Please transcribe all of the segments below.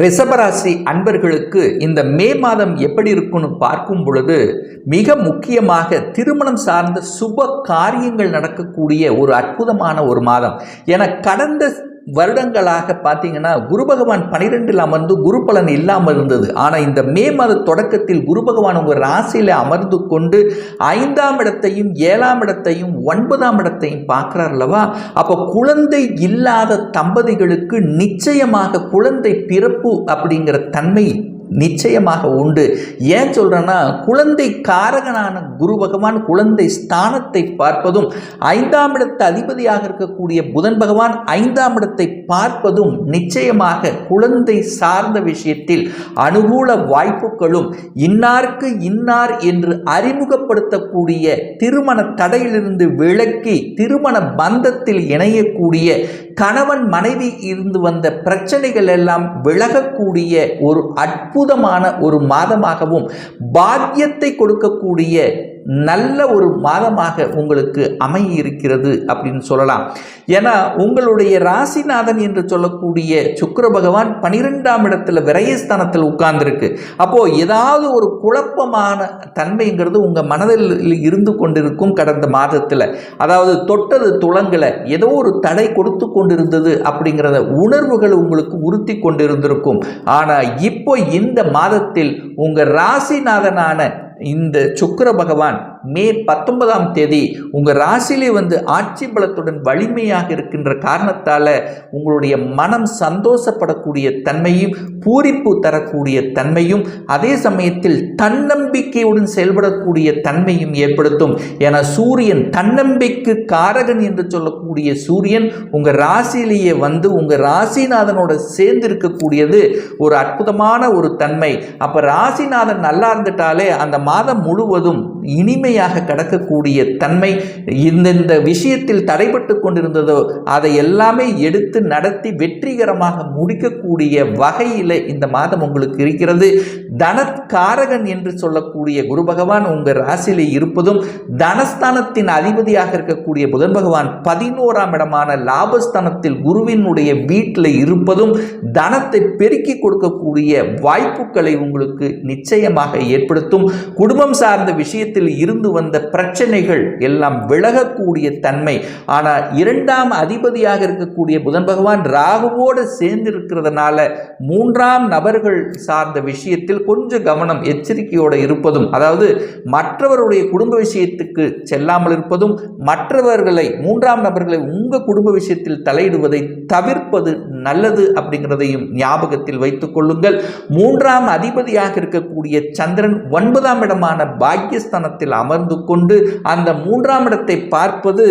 ரிஷபராசி அன்பர்களுக்கு இந்த மே மாதம் எப்படி இருக்குன்னு பார்க்கும் பொழுது மிக முக்கியமாக திருமணம் சார்ந்த சுப காரியங்கள் நடக்கக்கூடிய ஒரு அற்புதமான ஒரு மாதம். என கடந்த வருடங்களாக பார்த்தீங்கன்னா குரு பகவான் பனிரெண்டில் அமர்ந்து குரு பலன் இல்லாமல் இருந்தது. ஆனால் இந்த மே மாத தொடக்கத்தில் குரு பகவான் உங்கள் ராசியில் அமர்ந்து கொண்டு ஐந்தாம் இடத்தையும் ஏழாம் இடத்தையும் ஒன்பதாம் இடத்தையும் பார்க்குறார் அல்லவா? அப்போ குழந்தை இல்லாத தம்பதிகளுக்கு நிச்சயமாக குழந்தை பிறப்பு அப்படிங்கிற தன்மை நிச்சயமாக உண்டு. ஏன் சொல்கிறேன்னா குழந்தை காரகனான குரு பகவான் குழந்தை ஸ்தானத்தை பார்ப்பதும் ஐந்தாம் இடத்து அதிபதியாக இருக்கக்கூடிய புதன் பகவான் ஐந்தாம் இடத்தை பார்ப்பதும் நிச்சயமாக குழந்தை சார்ந்த விஷயத்தில் அனுகூல வாய்ப்புகளும் இன்னாருக்கு இன்னார் என்று அறிமுகப்படுத்தக்கூடிய திருமண தடையிலிருந்து விலக்கி திருமண பந்தத்தில் இணையக்கூடிய கணவன் மனைவி இருந்து வந்த பிரச்சனைகள் எல்லாம் விலகக்கூடிய ஒரு அற்புதமான ஒரு மாதமாகவும் பாக்கியத்தை கொடுக்கக்கூடிய நல்ல ஒரு மாதமாக உங்களுக்கு அமைய இருக்கிறது அப்படின்னு சொல்லலாம். ஏன்னா உங்களுடைய ராசிநாதன் என்று சொல்லக்கூடிய சுக்கர பகவான் பனிரெண்டாம் இடத்துல விரயஸ்தானத்தில் உட்கார்ந்துருக்கு. அப்போது ஏதாவது ஒரு குழப்பமான தன்மைங்கிறது உங்கள் மனதில் இருந்து கொண்டிருக்கும் கடந்த மாதத்தில். அதாவது தொட்டது துளங்கலை ஏதோ ஒரு தடை கொடுத்து கொண்டிருந்தது அப்படிங்கிறத உணர்வுகள் உங்களுக்கு உறுத்தி கொண்டிருந்திருக்கும். ஆனால் இப்போ இந்த மாதத்தில் உங்கள் ராசிநாதனான இந்த சுக்கிர பகவான் மே பத்தொன்பதாம் தேதி உங்கள் ராசியிலே வந்து ஆட்சி பலத்துடன் வலிமையாக இருக்கின்ற காரணத்தால் உங்களுடைய மனம் சந்தோஷப்படக்கூடிய தன்மையும் பூரிப்பு தரக்கூடிய தன்மையும் அதே சமயத்தில் தன்னம்பிக்கையுடன் செயல்படக்கூடிய தன்மையும் ஏற்படுத்தும். என சூரியன் தன்னம்பிக்கை காரகன் என்று சொல்லக்கூடிய சூரியன் உங்கள் ராசியிலேயே வந்து உங்கள் ராசிநாதனோட சேர்ந்து இருக்கக்கூடியது ஒரு அற்புதமான ஒரு தன்மை. அப்போ ராசிநாதன் நல்லா இருந்துட்டாலே அந்த மாதம் முழுவதும் இனிமையாக கடக்கக்கூடிய தன்மை இந்தந்த விஷயத்தில் தடைபட்டு கொண்டிருந்ததோ அதை எல்லாமே எடுத்து நடத்தி வெற்றிகரமாக முடிக்கக்கூடிய வகையில் இந்த மாதம் உங்களுக்கு இருக்கிறது. தனக்காரகன் என்று சொல்லக்கூடிய குரு பகவான் உங்கள் ராசியிலே இருப்பதும் தனஸ்தானத்தின் அதிபதியாக இருக்கக்கூடிய புதன் பகவான் பதினோராம் இடமான லாபஸ்தானத்தில் குருவினுடைய வீட்டில் இருப்பதும் தனத்தை பெருக்கி கொடுக்கக்கூடிய வாய்ப்புகளை உங்களுக்கு நிச்சயமாக ஏற்படுத்தும். குடும்பம் சார்ந்த விஷயத்தை விஷயத்தில் இருந்து வந்த பிரச்சனைகள் எல்லாம் விலகக்கூடிய தன்மை. ஆனால் இரண்டாம் அதிபதியாக இருக்கக்கூடிய புதன் பகவான் ராகுவோடு சேர்ந்து இருக்கிறதுனால மூன்றாம் நபர்கள் சார்ந்த விஷயத்தில் கொஞ்சம் கவனம் எச்சரிக்கையோடு இருப்பதும் அதாவது மற்றவருடைய குடும்ப விஷயத்துக்கு செல்லாமல் இருப்பதும் மற்றவர்களை மூன்றாம் நபர்களை உங்கள் குடும்ப விஷயத்தில் தலையிடுவதை தவிர்ப்பது நல்லது அப்படிங்கிறதையும் ஞாபகத்தில் வைத்துக் கொள்ளுங்கள். மூன்றாம் அதிபதியாக இருக்கக்கூடிய சந்திரன் ஒன்பதாம் இடமான பாக்கியஸ்தான் பாக்கியஸ்தானத்தில் அமர்ந்து கொண்டு அந்த மூன்றாம் இடத்தை பார்ப்பது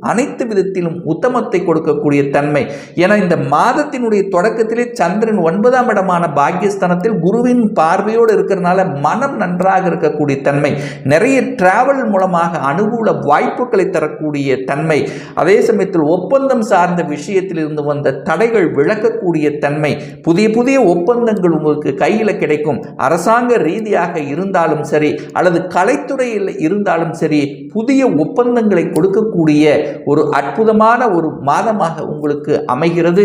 அனைத்து விதத்திலும் உத்தமத்தை கொடுக்கக்கூடிய தன்மை. என இந்த மாதத்தினுடைய தொடக்கத்திலே சந்திரன் ஒன்பதாம் இடமான பாக்கியஸ்தானத்தில் குருவின் பார்வையோடு இருக்கிறனால மனம் நன்றாக இருக்கக்கூடிய தன்மை. நிறைய டிராவல் மூலமாக அனுகூல வாய்ப்புகளை தரக்கூடிய தன்மை. அதே சமயத்தில் ஒப்பந்தம் சார்ந்த விஷயத்தில் இருந்து வந்த தடைகள் விளக்கக்கூடிய தன்மை. புதிய புதிய ஒப்பந்தங்கள் உங்களுக்கு கையில் கிடைக்கும். அரசாங்க ரீதியாக இருந்தாலும் சரி அல்லது கலைத்துறையில் இருந்தாலும் சரி புதிய ஒப்பந்தங்களை கொடுக்கக்கூடிய ஒரு அற்புதமான ஒரு மாதமாக உங்களுக்கு அமைகிறது.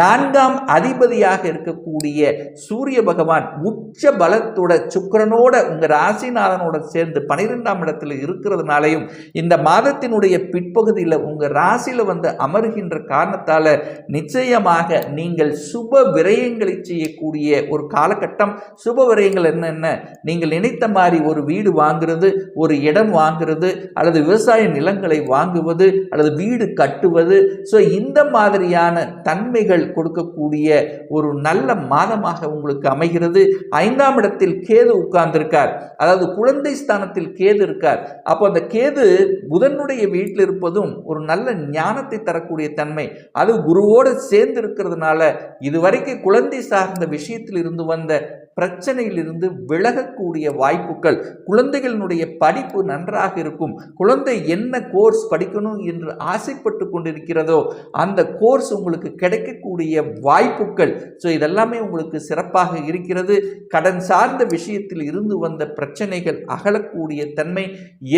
நான்காம் அதிபதியாக இருக்கக்கூடிய சூரிய பகவான் உச்ச பலத்தோட சுக்கரனோட உங்கள் ராசிநாதனோட சேர்ந்து பனிரெண்டாம் இடத்துல இருக்கிறதுனாலையும் இந்த மாதத்தினுடைய பிற்பகுதியில் உங்கள் ராசியில் வந்து அமர்கின்ற காரணத்தால் நிச்சயமாக நீங்கள் சுப விரயங்களை செய்யக்கூடிய ஒரு காலகட்டம். சுப விரயங்கள் என்னென்ன நீங்கள் நினைத்த மாதிரி ஒரு வீடு வாங்குறது ஒரு இடம் வாங்குறது அல்லது விவசாய நிலங்களை வாங்குவது அல்லது வீடு கட்டுவது. ஸோ இந்த மாதிரியான தன்மைகள் கொடுக்கக்கூடிய ஒரு நல்ல மாதமாக உங்களுக்கு அமைகிறது. ஐந்தாம் இடத்தில் கேது உட்கார்ந்திருக்கார். அதாவது குழந்தை ஸ்தானத்தில் கேது இருக்கார். அப்போ அந்த கேது புதனுடைய வீட்டில் இருப்பதும் ஒரு நல்ல ஞானத்தை தரக்கூடிய தன்மை. அது குருவோடு சேர்ந்து இருக்கிறதுனால இதுவரைக்கும் குழந்தை சார்ந்த விஷயத்தில் இருந்து வந்த பிரச்சனையிலிருந்து விலகக்கூடிய வாய்ப்புகள் குழந்தைகளினுடைய படிப்பு நன்றாக இருக்கும் குழந்தை என்ன கோர்ஸ் படிக்கணும் என்று ஆசைப்பட்டு கொண்டிருக்கிறதோ அந்த கோர்ஸ் உங்களுக்கு கிடைக்கக்கூடிய வாய்ப்புகள். ஸோ இதெல்லாமே உங்களுக்கு சிறப்பாக இருக்கிறது. கடன் சார்ந்த விஷயத்தில் இருந்து வந்த பிரச்சனைகள் அகலக்கூடிய தன்மை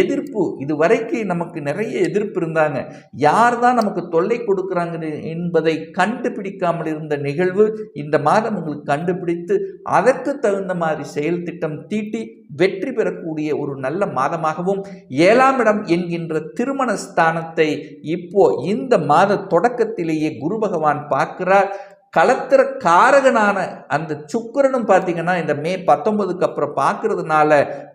எதிர்ப்பு. இதுவரைக்கும் நமக்கு நிறைய எதிர்ப்பு இருந்தாங்க. யார் தான் நமக்கு தொல்லை கொடுக்குறாங்க என்பதை கண்டுபிடிக்காமல் இருந்த நிகழ்வு இந்த மாதம் உங்களுக்கு கண்டுபிடித்து அதற்கு தகுந்த மாதிரி செயல் திட்டம் தீட்டி வெற்றி பெறக்கூடிய ஒரு நல்ல மாதமாகவும் ஏழாம் இடம் என்கின்ற திருமண ஸ்தானத்தை இப்போ இந்த மாத தொடக்கத்திலேயே குரு பகவான் பார்க்கிறார். களத்திர காரகனான அந்த சுக்கிரனும் பார்த்தீங்கன்னா இந்த மே பத்தொன்பதுக்கு அப்புறம் பார்க்கறதுனால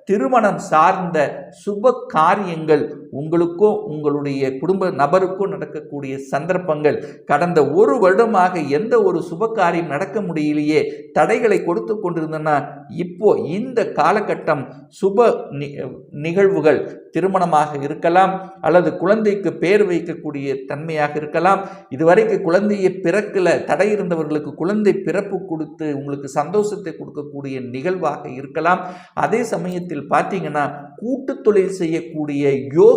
திருமணம் சார்ந்த சுப காரியங்கள் உங்களுக்கும் உங்களுடைய குடும்ப நபருக்கும் நடக்கக்கூடிய சந்தர்ப்பங்கள் கடந்த ஒரு வருடமாக எந்த ஒரு சுப காரியம் நடக்க முடியலையே தடைகளை கொடுத்து கொண்டிருந்தனா இப்போ இந்த காலகட்டம் சுப நி- நிகழ்வுகள் திருமணமாக இருக்கலாம் அல்லது குழந்தைக்கு பேர் வைக்கக்கூடிய தன்மையாக இருக்கலாம் இதுவரைக்கு குழந்தையை பிறக்கல தடை இருந்தவர்களுக்கு குழந்தை பிறப்பு கொடுத்து உங்களுக்கு சந்தோஷத்தை கொடுக்கக்கூடிய நிகழ்வாக இருக்கலாம். அதே சமயத்தில் பார்த்தீங்கன்னா கூட்டு தொழில் செய்யக்கூடிய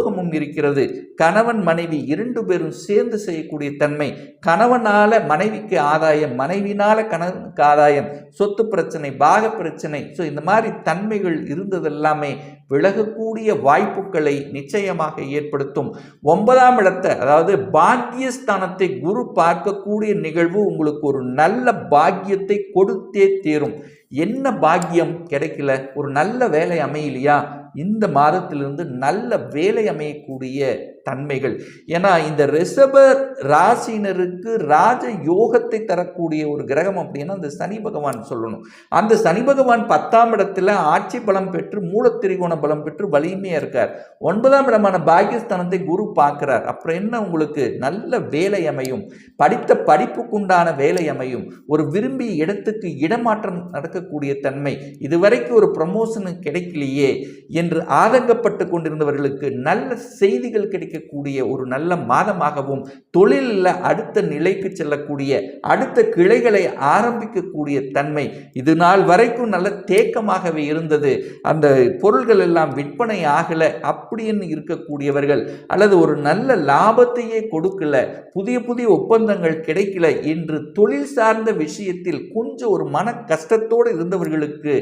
யோகமும் இருக்கிறது. கணவன் மனைவி இரண்டு பேரும் சேர்ந்து செய்யக்கூடிய தன்மை கணவனால மனைவிக்கு ஆதாயம் மனைவினால கணவனுக்கு ஆதாயம் சொத்து பிரச்சனை பாக பிரச்சனை. ஸோ இந்த மாதிரி தன்மைகள் இருந்ததெல்லாமே விலகக்கூடிய வாய்ப்புகளை நிச்சயமாக ஏற்படுத்தும். ஒன்பதாம் இடத்தை அதாவது பாக்கியஸ்தானத்தை குரு பார்க்கக்கூடிய நிகழ்வு உங்களுக்கு ஒரு நல்ல பாக்கியத்தை கொடுத்தே தீரும். என்ன பாக்கியம் கிடைக்கல? ஒரு நல்ல வேலை அமையலையா? இந்த மாதத்திலிருந்து நல்ல வேலை அமையக்கூடிய தன்மைகள். ஏன்னா இந்த ரிசபர் ராசினருக்கு ராஜ யோகத்தை தரக்கூடிய ஒரு கிரகம் அப்படின்னா அந்த சனி பகவான் சொல்லணும். அந்த சனி பகவான் பத்தாம் இடத்துல ஆட்சி பலம் பெற்று மூலத்திரிகோண பலம் பெற்று வலிமையாக இருக்கார். ஒன்பதாம் இடமான பாகிஸ்தானத்தை குரு பார்க்கிறார். அப்புறம் என்ன உங்களுக்கு? நல்ல வேலை அமையும். படித்த படிப்புக்குண்டான வேலை அமையும். ஒரு விரும்பிய இடத்துக்கு இடமாற்றம் நடக்கக்கூடிய தன்மை. இதுவரைக்கும் ஒரு ப்ரமோஷனு கிடைக்கலையே. என் என்று ஆதங்கப்பட்டு கொண்டிருந்தவர்களுக்கு நல்ல செய்திகள் கிடைக்கக்கூடிய ஒரு நல்ல மாதமாகவும் தொழிலில் அடுத்த நிலைக்கு செல்லக்கூடிய அடுத்த கிளைகளை ஆரம்பிக்கக்கூடிய தன்மை இது நாள் வரைக்கும் நல்ல தேக்கமாகவே இருந்தது. அந்த பொருள்கள் எல்லாம் விற்பனை ஆகலை அப்படின்னு இருக்கக்கூடியவர்கள் அல்லது ஒரு நல்ல லாபத்தையே கொடுக்கல புதிய புதிய ஒப்பந்தங்கள் கிடைக்கல என்று தொழில் சார்ந்த விஷயத்தில் கொஞ்சம் ஒரு மன கஷ்டத்தோடு இருந்தவர்களுக்கு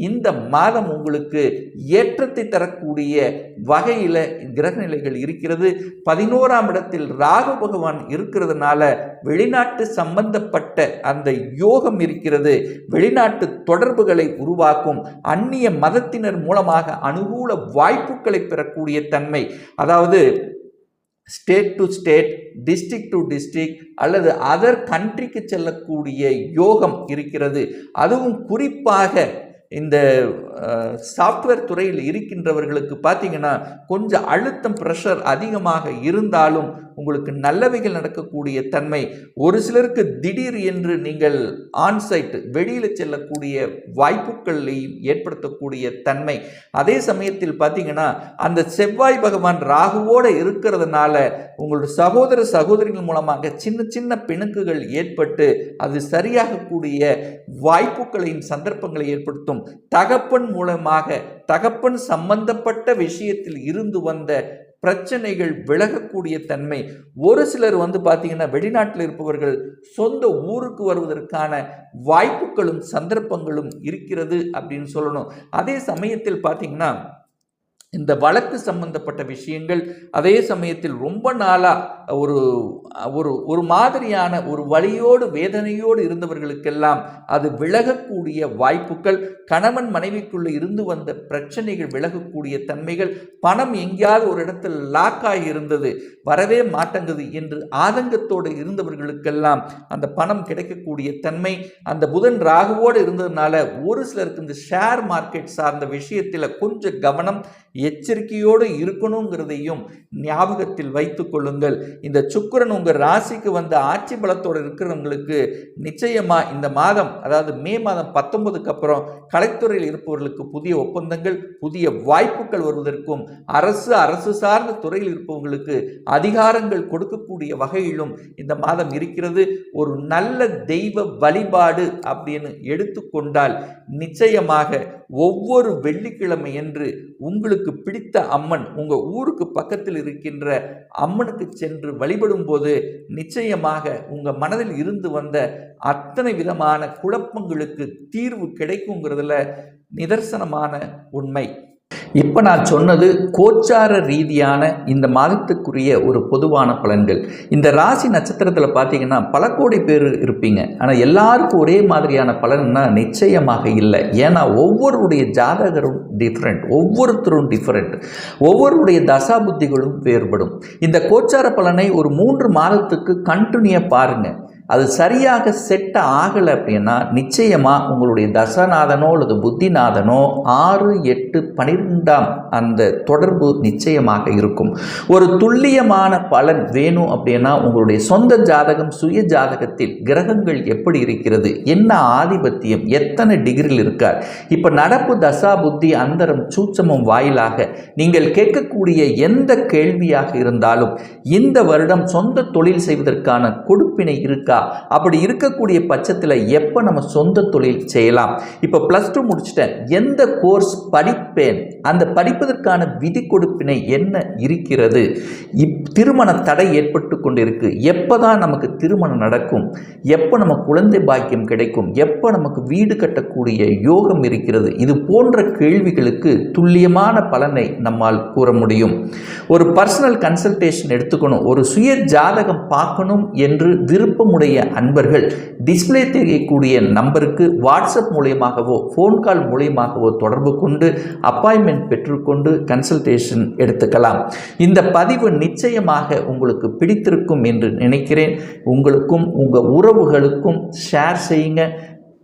இந்த மாதம் உங்களுக்கு ஏற்ற ஏற்றத்தை தரக்கூடிய வகையில் கிரகநிலைகள் இருக்கிறது. பதினோராம் இடத்தில் ராகு பகவான் இருக்கிறதுனால வெளிநாட்டு சம்பந்தப்பட்ட அந்த யோகம் இருக்கிறது. வெளிநாட்டு தொடர்புகளை உருவாக்கும் அந்நிய மதத்தினர் மூலமாக அனுகூல வாய்ப்புகளை பெறக்கூடிய தன்மை. அதாவது state to state district to district அல்லது அதர் கண்ட்ரிக்கு செல்லக்கூடிய யோகம் இருக்கிறது. அதுவும் குறிப்பாக இந்த சாஃப்ட்வேர் துறையில் இருக்கின்றவர்களுக்கு பார்த்தீங்கன்னா கொஞ்சம் அழுத்தம் ப்ரெஷர் அதிகமாக இருந்தாலும் உங்களுக்கு நல்லவைகள் நடக்கக்கூடிய தன்மை. ஒரு சிலருக்கு திடீர் என்று நீங்கள் ஆன்சைட் வெளியில் செல்லக்கூடிய வாய்ப்புகளையும் ஏற்படுத்தக்கூடிய தன்மை. அதே சமயத்தில் பார்த்தீங்கன்னா அந்த செவ்வாய் பகவான் ராகுவோடு இருக்கிறதுனால உங்களோட சகோதர சகோதரிகள் மூலமாக சின்ன சின்ன பிணக்குகள் ஏற்பட்டு அது சரியாகக்கூடிய வாய்ப்புகளையும் சந்தர்ப்பங்களை ஏற்படுத்தும். தகப்பன் மூலமாக தகப்பன் சம்பந்தப்பட்ட விஷயத்தில் இருந்து வந்த பிரச்சனைகள் விலகக்கூடிய தன்மை. ஒரு சிலர் வந்து பார்த்தீங்கன்னா வெளிநாட்டில் இருப்பவர்கள் சொந்த ஊருக்கு வருவதற்கான வாய்ப்புகளும் சந்தர்ப்பங்களும் இருக்கிறது அப்படின்னு சொல்லணும். அதே சமயத்தில் பார்த்தீங்கன்னா இந்த வழக்கு சம்பந்தப்பட்ட விஷயங்கள் அதே சமயத்தில் ரொம்ப நாளாக ஒரு ஒரு ஒரு மாதிரியான ஒரு வழியோடு வேதனையோடு இருந்தவர்களுக்கெல்லாம் அது விலகக்கூடிய வாய்ப்புகள் கணவன் மனைவிக்குள்ளே இருந்து வந்த பிரச்சனைகள் விலகக்கூடிய தன்மைகள் பணம் எங்கேயாவது ஒரு இடத்தில் லாக்காகி இருந்தது வரவே மாட்டங்குது என்று ஆதங்கத்தோடு இருந்தவர்களுக்கெல்லாம் அந்த பணம் கிடைக்கக்கூடிய தன்மை அந்த புதன் ராகுவோடு இருந்ததுனால ஒரு சிலருக்கு இந்த ஷேர் மார்க்கெட் சார்ந்த விஷயத்தில் கொஞ்சம் கவனம் எச்சரிக்கையோடு இருக்கணுங்கிறதையும் ஞாபகத்தில் வைத்து கொள்ளுங்கள். இந்த சுக்கரன் உங்கள் ராசிக்கு வந்த ஆட்சி பலத்தோடு இருக்கிறவங்களுக்கு நிச்சயமாக இந்த மாதம் அதாவது மே மாதம் பத்தொன்பதுக்கு அப்புறம் கலைத்துறையில் இருப்பவர்களுக்கு புதிய ஒப்பந்தங்கள் புதிய வாய்ப்புகள் வருவதற்கும் அரசு அரசு சார்ந்த துறையில் இருப்பவங்களுக்கு அதிகாரங்கள் கொடுக்கக்கூடிய வகையிலும் இந்த மாதம் இருக்கிறது. ஒரு நல்ல தெய்வ வழிபாடு அப்படின்னு எடுத்துக்கொண்டால் நிச்சயமாக ஒவ்வொரு வெள்ளிக்கிழமை என்று உங்களுக்கு பிடித்த அம்மன் உங்கள் ஊருக்கு பக்கத்தில் இருக்கின்ற அம்மனுக்கு சென்று வழிபடும் போது நிச்சயமாக உங்கள் மனதில் இருந்து வந்த அத்தனை விதமான குழப்பங்களுக்கு தீர்வு கிடைக்குங்கிறதுல நிதர்சனமான உண்மை. இப்போ நான் சொன்னது கோச்சார ரீதியான இந்த மாதத்துக்குரிய ஒரு பொதுவான பலன்கள். இந்த ராசி நட்சத்திரத்தில் பார்த்தீங்கன்னா பல கோடி பேர் இருப்பீங்க. ஆனால் எல்லாருக்கும் ஒரே மாதிரியான பலன்னா நிச்சயமாக இல்லை. ஏன்னா ஒவ்வொருடைய ஜாதகரும் டிஃப்ரெண்ட் ஒவ்வொருத்தரும் டிஃப்ரெண்ட் ஒவ்வொருடைய தசா புத்திகளும் வேறுபடும். இந்த கோச்சார பலனை ஒரு மூன்று மாதத்துக்கு கண்டினியூ பாருங்கள் அது சரியாக செட் ஆகலை அப்படின்னா நிச்சயமாக உங்களுடைய தசநாதனோ அல்லது புத்திநாதனோ ஆறு எட்டு பனிரெண்டாம் அந்த தொடர்பு நிச்சயமாக இருக்கும். ஒரு துல்லியமான பலன் வேணும் அப்படின்னா உங்களுடைய சொந்த ஜாதகம் சுய ஜாதகத்தில் கிரகங்கள் எப்படி இருக்கிறது என்ன ஆதிபத்தியம் எத்தனை டிகிரியில் இருக்கார். இப்போ நடப்பு தசா புத்தி அந்தரம் சூட்சமும் வாயிலாக நீங்கள் கேட்கக்கூடிய எந்த கேள்வியாக இருந்தாலும் இந்த வருடம் சொந்த தொழில் செய்வதற்கான கொடுப்பினை இருக்கா அப்படி இருக்கக்கூடிய பட்சத்தில் எப்போ நம்ம சொந்த தொழில் செய்யலாம்? இப்போ ப்ளஸ் டூ முடிச்சுட்டேன். எந்த கோர்ஸ் படிப்பேன்? அந்த படிப்பதற்கான விதி கொடுப்பினை என்ன இருக்கிறது? இப் திருமண தடை ஏற்பட்டு கொண்டிருக்கு. எப்போ தான் நமக்கு திருமணம் நடக்கும்? எப்போ நம்ம குழந்தை பாக்கியம் கிடைக்கும்? எப்போ நமக்கு வீடு கட்டக்கூடிய யோகம் இருக்கிறது? இது போன்ற கேள்விகளுக்கு துல்லியமான பலனை நம்மால் கூற முடியும். ஒரு பர்சனல் கன்சல்டேஷன் எடுத்துக்கணும். ஒரு சுய ஜாதகம் பார்க்கணும் என்று விருப்பமுடைய அன்பர்கள் டிஸ்பிளே தெரியக்கூடிய நம்பருக்கு வாட்ஸ்அப் மூலியமாகவோ ஃபோன் கால் மூலியமாகவோ தொடர்பு கொண்டு அப்பாயின்மெண்ட் பெற்றுக்கொண்டு கன்சல்டேஷன் எடுத்துக்கலாம். இந்த பதிவு நிச்சயமாக உங்களுக்கு பிடித்திருக்கும் என்று நினைக்கிறேன். உங்களுக்கும் உங்கள் உறவுகளுக்கும் ஷேர் செய்யுங்க.